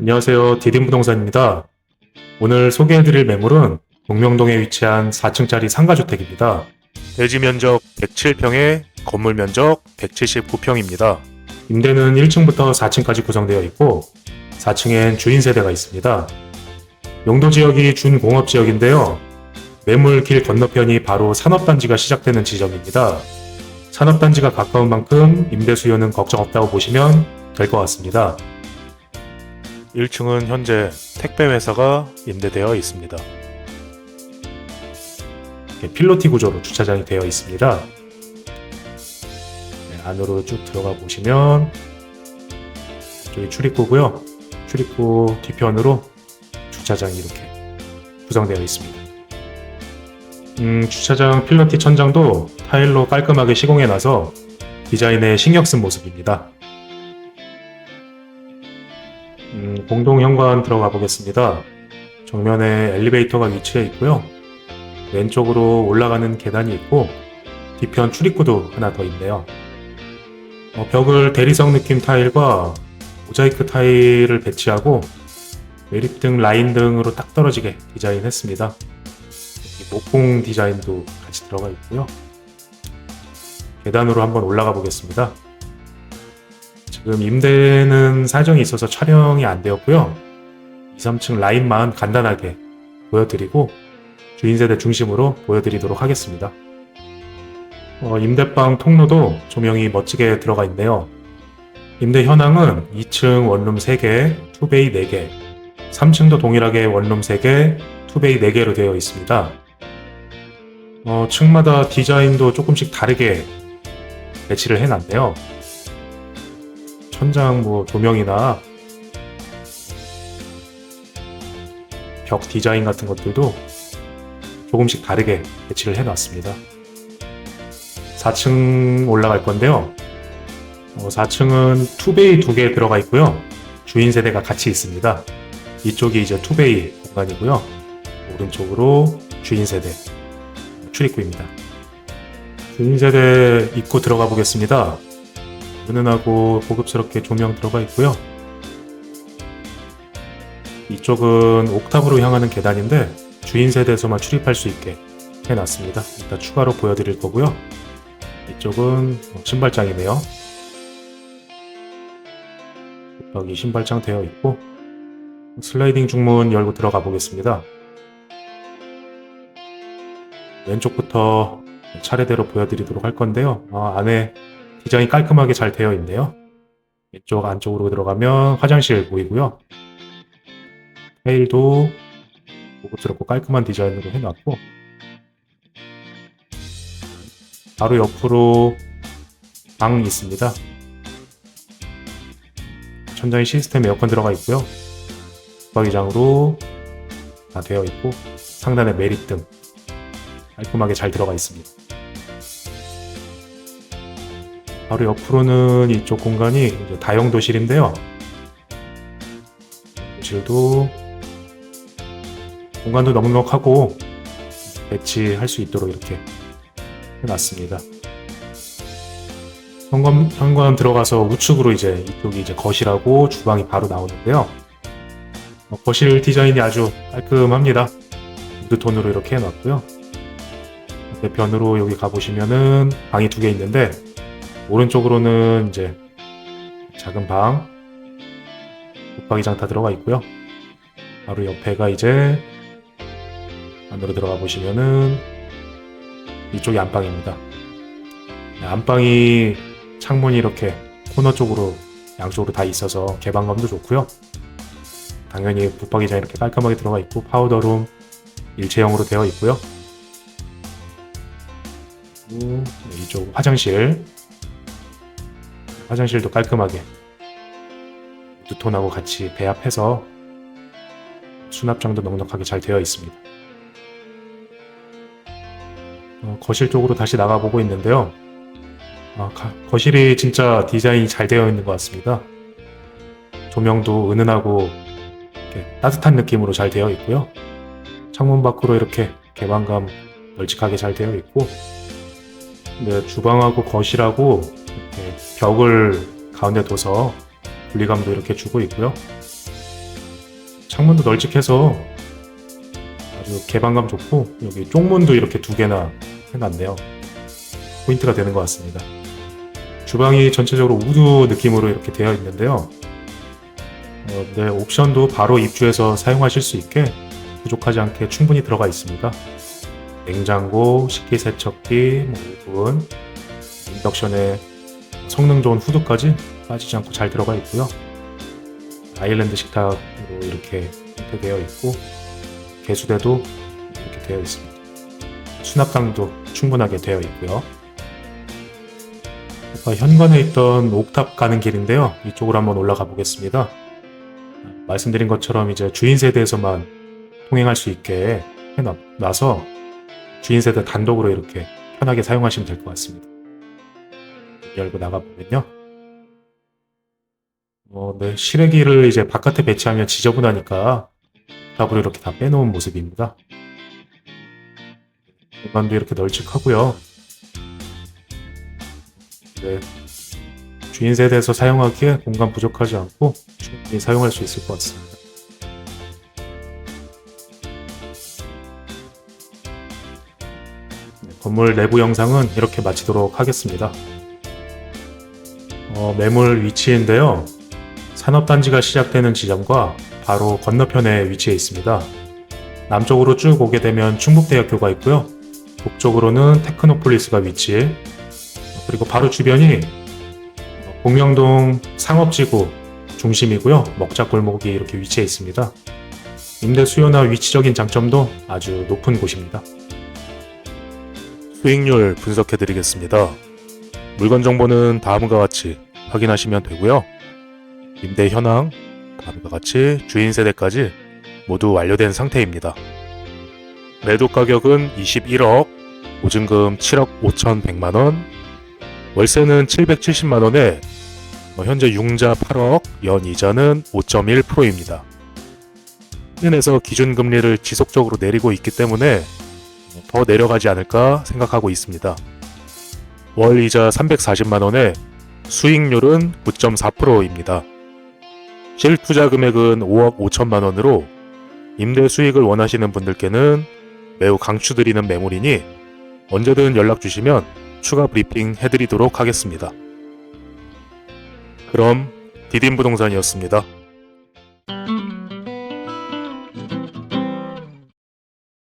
안녕하세요. 디딤 부동산입니다. 오늘 소개해드릴 매물은 동명동에 위치한 4층짜리 상가주택입니다. 대지 면적 107평에 건물 면적 179평입니다. 임대는 1층부터 4층까지 구성되어 있고 4층엔 주인 세대가 있습니다. 용도 지역이 준공업 지역인데요. 매물 길 건너편이 바로 산업단지가 시작되는 지점입니다. 산업단지가 가까운 만큼 임대 수요는 걱정 없다고 보시면 될 것 같습니다. 1층은 현재 택배 회사가 임대되어 있습니다. 필로티 구조로 주차장이 되어 있습니다. 네, 안으로 쭉 들어가 보시면 저기 출입구고요. 출입구 뒤편으로 주차장이 이렇게 구성되어 있습니다. 음, 주차장 필로티 천장도 타일로 깔끔하게 시공해놔서 디자인에 신경 쓴 모습입니다. 음, 공동 현관 들어가 보겠습니다. 정면에 엘리베이터가 위치해 있고요. 왼쪽으로 올라가는 계단이 있고 뒤편 출입구도 하나 더 있네요. 어, 벽을 대리석 느낌 타일과 모자이크 타일을 배치하고 매립등, 라인 등으로 딱 떨어지게 디자인했습니다. 목공 디자인도 같이 들어가 있고요. 계단으로 한번 올라가 보겠습니다. 지금 임대는 사정이 있어서 촬영이 안 되었고요. 2, 3층 라인만 간단하게 보여드리고 주인 세대 중심으로 보여드리도록 하겠습니다. 어, 임대방 통로도 조명이 멋지게 들어가 있네요. 임대 현황은 2층 원룸 3개, 투베이 4개, 3층도 동일하게 원룸 3개, 투베이 4개로 되어 있습니다. 어, 층마다 디자인도 조금씩 다르게 배치를 해놨네요. 천장 뭐 조명이나 벽 디자인 같은 것들도 조금씩 다르게 배치를 해놨습니다. 4층 올라갈 건데요. 어, 4층은 투베이 두 개 들어가 있고요. 주인 세대가 같이 있습니다. 이쪽이 이제 투베이 공간이고요. 오른쪽으로 주인 세대 출입구입니다. 주인 세대 입구 들어가 보겠습니다. 은은하고 고급스럽게 조명 들어가 있고요. 이쪽은 옥탑으로 향하는 계단인데 주인 세대에서만 출입할 수 있게 해놨습니다. 이따 추가로 보여드릴 거고요. 이쪽은 신발장이네요. 여기 신발장 되어 있고 슬라이딩 중문 열고 들어가 보겠습니다. 왼쪽부터 차례대로 보여드리도록 할 건데요. 아, 안에 디자인 깔끔하게 잘 되어 있네요. 이쪽 안쪽으로 들어가면 화장실 보이고요. 테일도 고급스럽고 깔끔한 디자인으로 해놨고 바로 옆으로 방이 있습니다. 천장에 시스템 에어컨 들어가 있고요. 붙박이장으로 다 되어 있고 상단에 메리등 깔끔하게 잘 들어가 있습니다. 바로 옆으로는 이쪽 공간이 이제 다용 도실인데요. 도실도 공간도 넉넉하고 배치할 수 있도록 이렇게 해놨습니다. 현관, 현관 들어가서 우측으로 이제 이쪽이 이제 거실하고 주방이 바로 나오는데요. 어, 거실 디자인이 아주 깔끔합니다. 우드톤으로 이렇게 해놨고요. 대편으로 여기 가보시면은 방이 두 개 있는데 오른쪽으로는 이제 작은 방 붙박이장 다 들어가 있고요. 바로 옆에가 이제 안으로 들어가 보시면은 이쪽이 안방입니다. 네, 안방이 창문이 이렇게 코너 쪽으로 양쪽으로 다 있어서 개방감도 좋고요. 당연히 붙박이장 이렇게 깔끔하게 들어가 있고 파우더룸 일체형으로 되어 있고요. 그리고 이쪽 화장실 화장실도 깔끔하게 두톤하고 같이 배합해서 수납장도 넉넉하게 잘 되어 있습니다. 어, 거실 쪽으로 다시 나가보고 있는데요. 아, 가- 거실이 진짜 디자인이 잘 되어 있는 것 같습니다. 조명도 은은하고 따뜻한 느낌으로 잘 되어 있고요. 창문 밖으로 이렇게 개방감 널찍하게 잘 되어 있고 네, 주방하고 거실하고 이렇게 벽을 가운데 둬서 분리감도 이렇게 주고 있고요. 창문도 널찍해서 아주 개방감 좋고 여기 쪽문도 이렇게 두 개나 해놨네요. 포인트가 되는 것 같습니다. 주방이 전체적으로 우드 느낌으로 이렇게 되어 있는데요. 어, 네, 옵션도 바로 입주해서 사용하실 수 있게 부족하지 않게 충분히 들어가 있습니다. 냉장고, 식기세척기, 뭐 오븐, 인덕션에 성능 좋은 후드까지 빠지지 않고 잘 들어가 있고요. 아일랜드 식탁으로 이렇게 형태되어 있고 개수대도 이렇게 되어 있습니다. 수납장도 충분하게 되어 있고요. 현관에 있던 옥탑 가는 길인데요. 이쪽으로 한번 올라가 보겠습니다. 말씀드린 것처럼 이제 주인 세대에서만 통행할 수 있게 해놔서 주인 세대 단독으로 이렇게 편하게 사용하시면 될 것 같습니다. 열고 나가 보면요. 어, 네, 실외기를 이제 바깥에 배치하면 지저분하니까 답으로 이렇게 다 빼놓은 모습입니다. 공간도 이렇게 널찍하고요. 네, 주인 세대에서 사용하기에 공간 부족하지 않고 충분히 사용할 수 있을 것 같습니다. 네, 건물 내부 영상은 이렇게 마치도록 하겠습니다. 어, 매물 위치인데요. 산업단지가 시작되는 지점과 바로 건너편에 위치해 있습니다. 남쪽으로 쭉 오게 되면 충북대학교가 있고요. 북쪽으로는 테크노폴리스가 위치해 그리고 바로 주변이 공명동 상업지구 중심이고요. 먹자골목이 이렇게 위치해 있습니다. 임대 수요나 위치적인 장점도 아주 높은 곳입니다. 수익률 분석해 드리겠습니다. 물건 정보는 다음과 같이 확인하시면 되고요. 임대 현황, 다음과 같이 주인 세대까지 모두 완료된 상태입니다. 매도 가격은 21억, 보증금 7억 5,100만 원, 월세는 770만 원에 어, 현재 융자 8억, 연 이자는 5.1%입니다. 은행에서 기준금리를 지속적으로 내리고 있기 때문에 더 내려가지 않을까 생각하고 있습니다. 월 이자 340만 원에 수익률은 9.4%입니다. 실 투자 금액은 5억 5천만 원으로 임대 수익을 원하시는 분들께는 매우 강추드리는 매물이니 언제든 연락 주시면 추가 브리핑 해드리도록 하겠습니다. 그럼 디딤 부동산이었습니다.